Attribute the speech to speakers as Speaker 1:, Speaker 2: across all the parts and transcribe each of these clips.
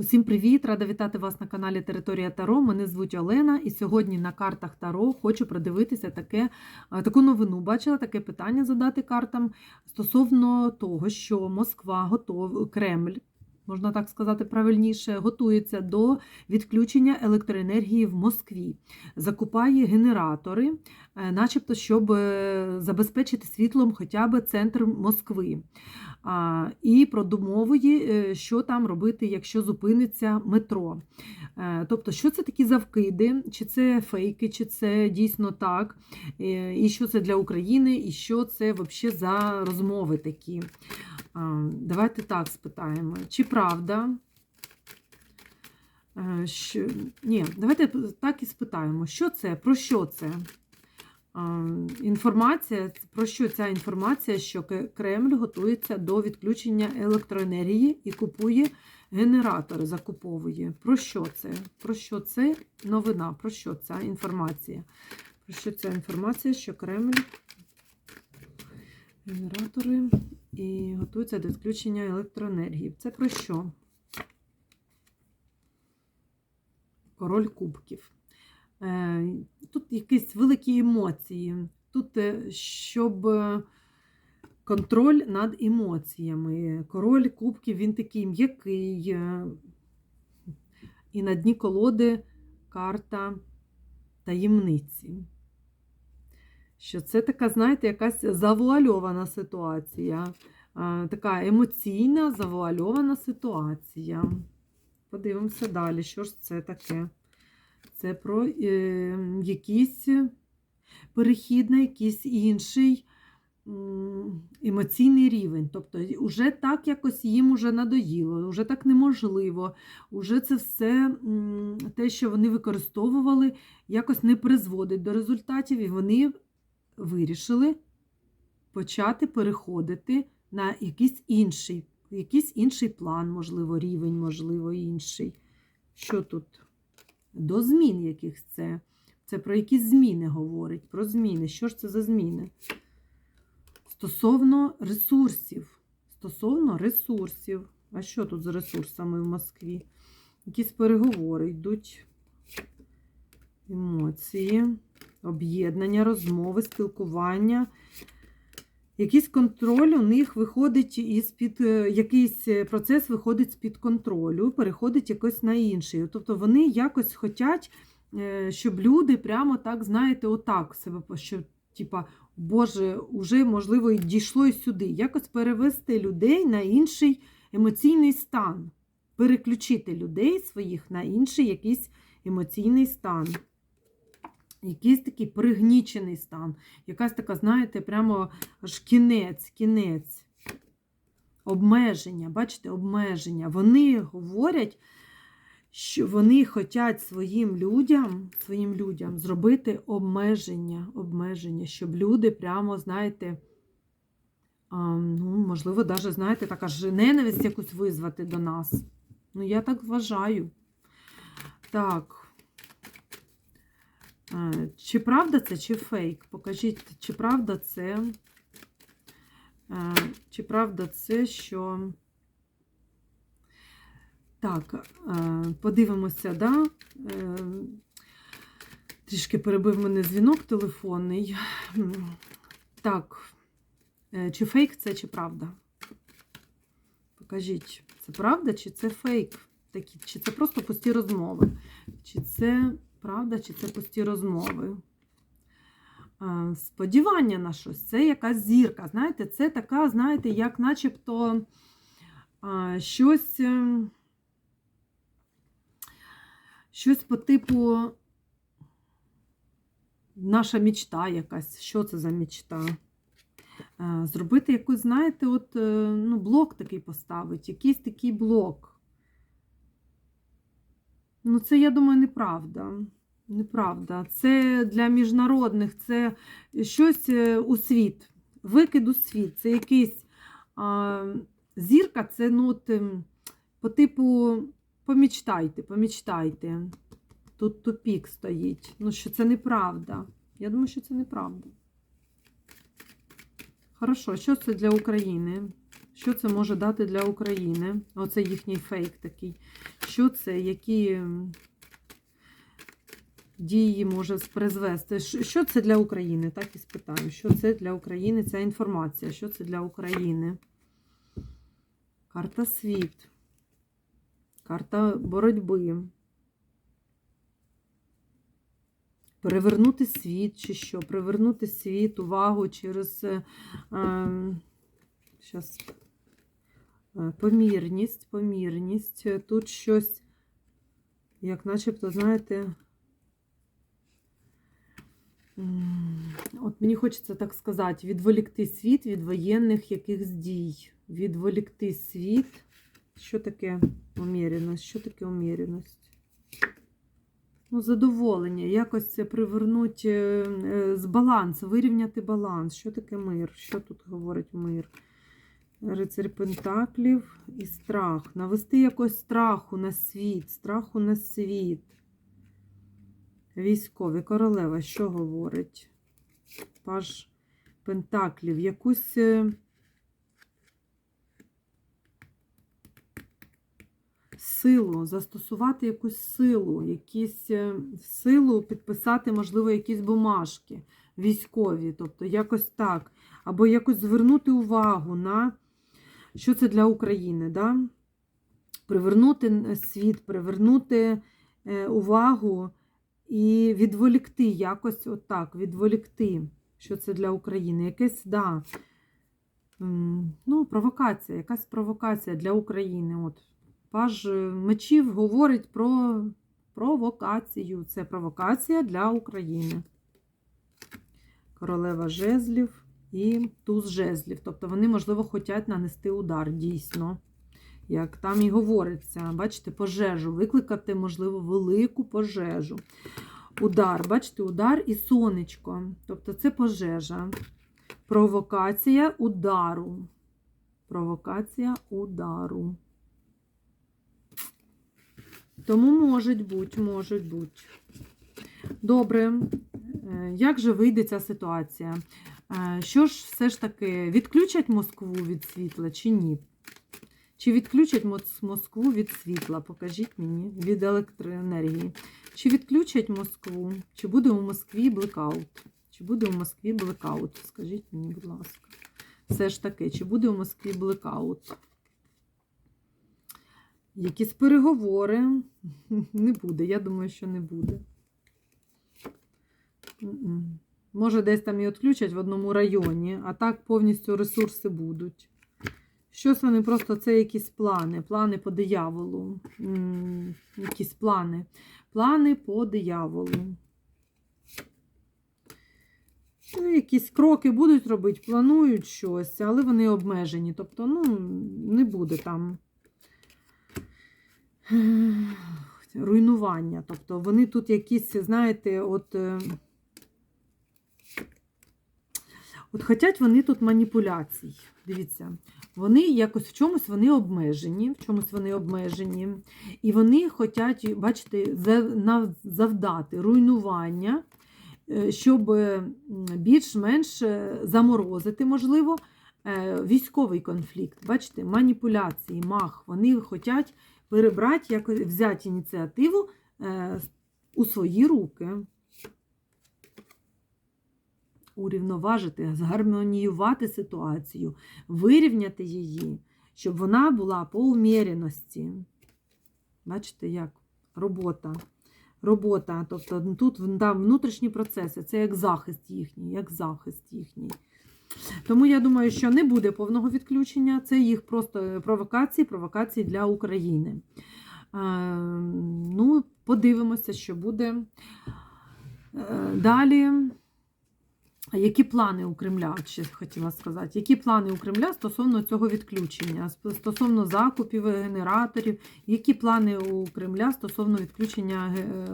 Speaker 1: Усім привіт! Рада вітати вас на каналі Територія Таро. Мене звуть Олена, і сьогодні на картах Таро хочу продивитися таке, е, таку новину. Бачила таке питання задати картам стосовно того, що Москва готова, Кремль, можна так сказати правильніше, готується до відключення електроенергії в Москві, закупає генератори, е, начебто, щоб е, забезпечити світлом хоча б центр Москви. І продумовує, е, що там робити, якщо зупиниться метро. Тобто, що це такі завкиди, чи це фейки, чи це дійсно так, і що це для України, і що це взагалі за розмови такі. Давайте так спитаємо. Чи правда? е, Що... Ні, давайте так і спитаємо, що це, про що це? Інформація, про що ця інформація, що Кремль готується до відключення електроенергії і купує генератори, закуповує. Про що це? Про що це новина? Про що ця інформація? Про що ця інформація, що Кремль генератори і готується до відключення електроенергії? Це про що? Король кубків. Е, Тут якісь великі емоції. Тут, е, щоб е, контроль над емоціями. Король кубків він такий м'який. І на дні колоди карта таємниці. Що це така, знаєте, якась завуальована ситуація. Така емоційна, завуальована ситуація. Подивимося далі, що ж це таке. Це про е, якийсь перехід на якийсь інший емоційний рівень. Тобто, вже так якось їм уже надоїло, вже так неможливо. Уже це все те, що вони використовували, якось не призводить до результатів, і вони вирішили почати переходити на якийсь інший, якийсь інший план, можливо, рівень, можливо, інший. Що тут? До змін яких це? Це про якісь зміни говорить, про зміни. Що ж це за зміни? Стосовно ресурсів. Стосовно ресурсів. А що тут з ресурсами в Москві? Якісь переговори йдуть. Емоції, об'єднання, розмови, спілкування. Якийсь контроль у них виходить із-під, е, якийсь процес виходить з-під контролю, переходить якось на інший. Тобто вони якось хочуть, е, щоб люди прямо так, знаєте, отак себе, що, типа, Боже, уже, можливо, і дійшло і сюди. Якось перевести людей на інший емоційний стан, переключити людей своїх на інший якийсь емоційний стан. Якийсь такий пригнічений стан. Якась така, знаєте, прямо аж кінець, кінець. Обмеження, бачите, обмеження. Вони говорять, що вони хочуть своїм людям, своїм людям зробити обмеження, обмеження, щоб люди прямо, знаєте, ну, можливо, навіть, знаєте, така ж ненависть якусь визвати до нас. Ну, я так вважаю. Так. Чи правда це, чи фейк? Покажіть, чи правда це, чи правда це, що. Так, подивимося, да? Е, Трішки перебив мене дзвінок телефонний. Так, е, чи фейк це, чи правда? Покажіть, це правда, чи це фейк? Такі, чи це просто пусті розмови? Чи це правда, чи це пусті розмови? Е, Сподівання на щось, це якась зірка. Знаєте, це така, знаєте, як начебто е, щось. е, Щось по типу наша мічта якась. Що це за мічта? Е, Зробити якусь, знаєте, от, ну, блок такий поставити, якийсь такий блок. Ну, це, я думаю, неправда. Неправда. Це для міжнародних, це щось е, у світ, викид у світ. Це якийсь а, зірка, це ну, от, ем, по типу помічтайте, помічтайте. Тут тупік стоїть. Ну, що це неправда. Я думаю, що це неправда. Хорошо, що це для України? Що це може дати для України? Оце їхній фейк такий. Що це, які м, дії може призвести? Що це для України? Так і спитаю. Що це для України? Ця інформація. Що це для України? Карта світ. Карта боротьби. Перевернути світ чи що? Привернути світ, увагу через е, е, щас, е, помірність, помірність. Тут щось, як начебто, знаєте, от мені хочеться так сказати, відволікти світ від воєнних якихось дій. Відволікти світ. Що таке уміреність? Що таке уміреність? Ну, задоволення, якось це привернуть е, е, з балансу, вирівняти баланс. Що таке мир? Що тут говорить мир? Рицарь Пентаклів і страх. Навести якось страху на світ, страху на світ. Військові, королева, що говорить? Паж Пентаклів, якусь. е, Силу, застосувати якусь силу, якісь е, силу підписати, можливо, якісь бумажки військові, тобто якось так. Або якось звернути увагу на що це для України. Да? Привернути світ, привернути е, увагу і відволікти якось отак, відволікти, що це для України. Якесь, да, ну, провокація, якась провокація для України. От. Паж мечів говорить про провокацію. Це провокація для України. Королева жезлів і туз жезлів. Тобто вони, можливо, хочуть нанести удар, дійсно. Як там і говориться, бачите, пожежу, викликати, можливо, велику пожежу. Удар, бачите, удар і сонечко. Тобто це пожежа. Провокація удару. Провокація удару. Тому можуть бути, можуть бути. Добре, Е, як же вийде ця ситуація? Е, Що ж все ж таки відключать Москву від світла чи ні? Чи відключать Москву від світла? Покажіть мені, від електроенергії. Чи відключать Москву? Чи буде у Москві блекаут? Чи буде у Москві блекаут? Скажіть мені, будь ласка. Все ж таки, чи буде у Москві блекаут? Якісь переговори не буде. Я думаю, що не буде. Може, десь там і відключать в одному районі, а так повністю ресурси будуть. Щось вони просто це якісь плани, плани по дияволу. М, Якісь плани. Плани по дияволу. Ну, Якісь кроки будуть робити, планують щось, але вони обмежені. Тобто, ну, не буде там руйнування. Тобто вони тут якісь, знаєте, от. е, От хотять вони тут маніпуляцій. Дивіться, вони якось в чомусь вони обмежені, в чомусь вони обмежені. І вони хочуть, бачите, завдати руйнування, е, щоб більш-менш е, заморозити, можливо, е, військовий конфлікт. Бачите, маніпуляції, мах. Вони хочуть перебрати, якось взяти ініціативу у свої руки. Урівноважити, згармоніювати ситуацію, вирівняти її, щоб вона була по уміряності. Бачите, як робота. Робота, тобто тут да, внутрішні процеси, це як захист їхній, як захист їхній. Тому я думаю, що не буде повного відключення, це їх просто провокації, провокації для України. Е, ну, подивимося, що буде. Е, далі. Які плани у Кремля, ще хотіла сказати, які плани у Кремля стосовно цього відключення, стосовно закупів генераторів, які плани у Кремля стосовно відключення е,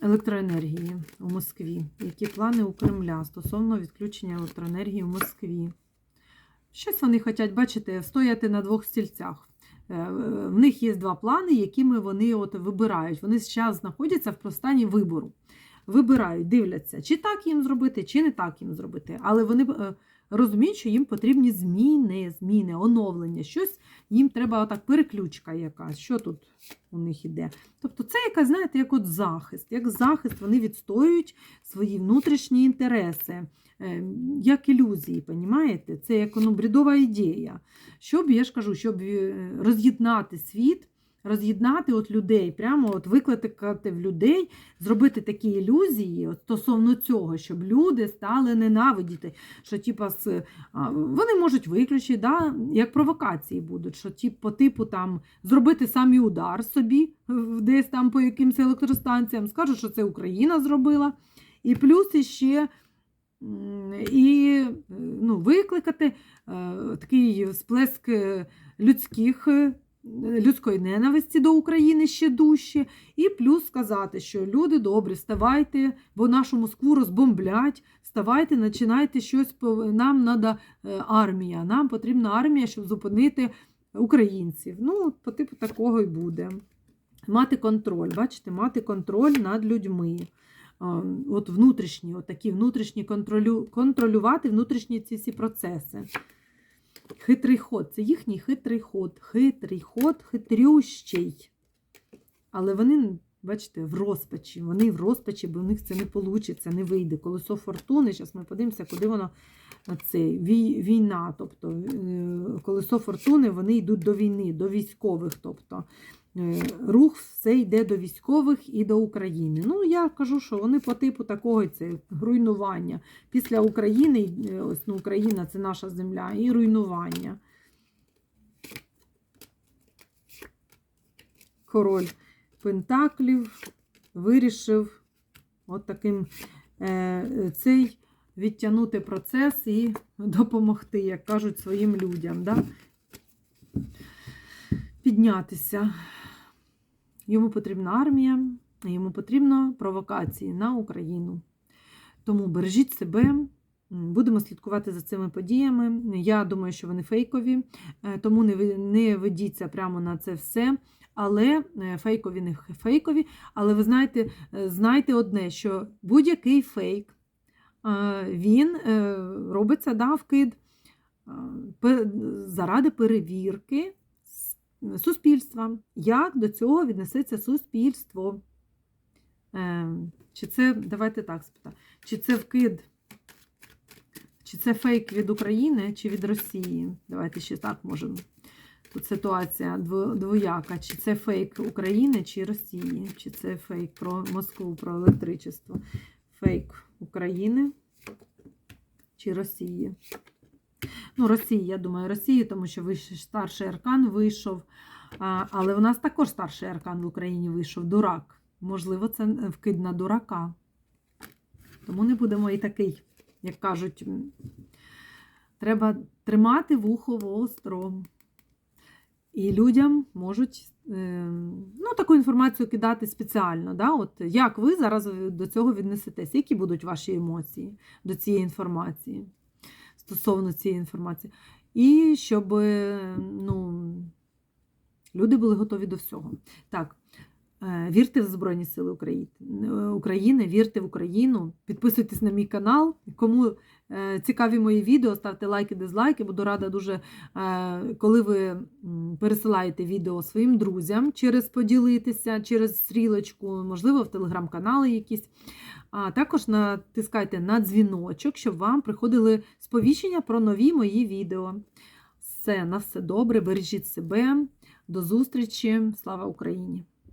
Speaker 1: електроенергії у Москві? Які плани у Кремля стосовно відключення електроенергії у Москві? Щось вони хочуть, бачите, стояти на двох стільцях. Е, В них є два плани, якими вони от вибирають. Вони зараз знаходяться в стані вибору вибирають, дивляться, чи так їм зробити, чи не так їм зробити. Але вони е, розуміють, що їм потрібні зміни, зміни, оновлення. Щось їм треба отак переключка якась. Що тут у них іде? Тобто, це якась, знаєте, як от захист. Як захист вони відстоюють свої внутрішні інтереси. е, Як ілюзії, понімаєте? Це як ну, бредова ідея. Щоб, я ж кажу, щоб е, роз'єднати світ, роз'єднати от людей, прямо от викликати в людей, зробити такі ілюзії от стосовно цього, щоб люди стали ненавидіти. Що, типа, вони можуть виключити, да, як провокації будуть, що тип, по типу там зробити самі удар собі, десь там по якимось електростанціям, скажуть, що це Україна зробила. І плюс іще і ну, викликати е, такий сплеск людських. Людської ненависті до України ще дужче, і плюс сказати, що люди добрі, вставайте, бо нашу Москву розбомблять, вставайте, починайте щось, нам треба армія, нам потрібна армія, щоб зупинити українців. Ну, по типу такого і буде. Мати контроль, бачите, мати контроль над людьми. От внутрішні, от такі внутрішні контролю, контролювати внутрішні ці всі процеси. Хитрий ход, це їхній хитрий ход, хитрий ход, хитрющий. Але вони, бачите, в розпачі. Вони в розпачі, бо в них це не вийде, не вийде. Колесо фортуни, зараз ми подивимося, куди воно це, війна. Тобто е, колесо фортуни вони йдуть до війни, до військових. Тобто е, рух все йде до військових і до України. Ну, я кажу, що вони по типу такого це руйнування. Після України, е, ось ну, Україна це наша земля, і руйнування. Король Пентаклів вирішив от таким е, цей відтягнути процес і допомогти, як кажуть, своїм людям. Да? Піднятися. Йому потрібна армія, йому потрібно провокації на Україну. Тому бережіть себе, будемо слідкувати за цими подіями. Я думаю, що вони фейкові, е, тому не ведіться прямо на це все. Але е, фейкові не фейкові. Але ви знаєте, е, знайте одне, що будь-який фейк він робиться да, вкид заради перевірки суспільства. Як до цього віднесеться суспільство? Е, Чи це, давайте так спитаю, чи це вкид, чи це фейк від України, чи від Росії? Давайте ще так можемо. Тут ситуація двояка. Чи це фейк України, чи Росії, чи це фейк про Москву, про електричество. Фейк України чи Росії. Ну, Росії, я думаю, Росії, тому що старший аркан вийшов. Але у нас також старший аркан в Україні вийшов дурак. Можливо, це вкид на дурака. Тому не будемо і такий, як кажуть, треба тримати вухо востро. І людям можуть е, ну, таку інформацію кидати спеціально. Да? От як ви зараз до цього віднесетесь? Які будуть ваші емоції до цієї інформації стосовно цієї інформації? І щоб е, ну, люди були готові до всього. Так, вірте в Збройні Сили України, України, вірте в Україну, підписуйтесь на мій канал. Кому е, цікаві мої відео, ставте лайки, дизлайки. Буду рада дуже, е, коли ви пересилаєте відео своїм друзям через поділитися, через стрілочку, можливо, в телеграм-канали якісь. А також натискайте на дзвіночок, щоб вам приходили сповіщення про нові мої відео. Все, на все добре, бережіть себе. До зустрічі. Слава Україні!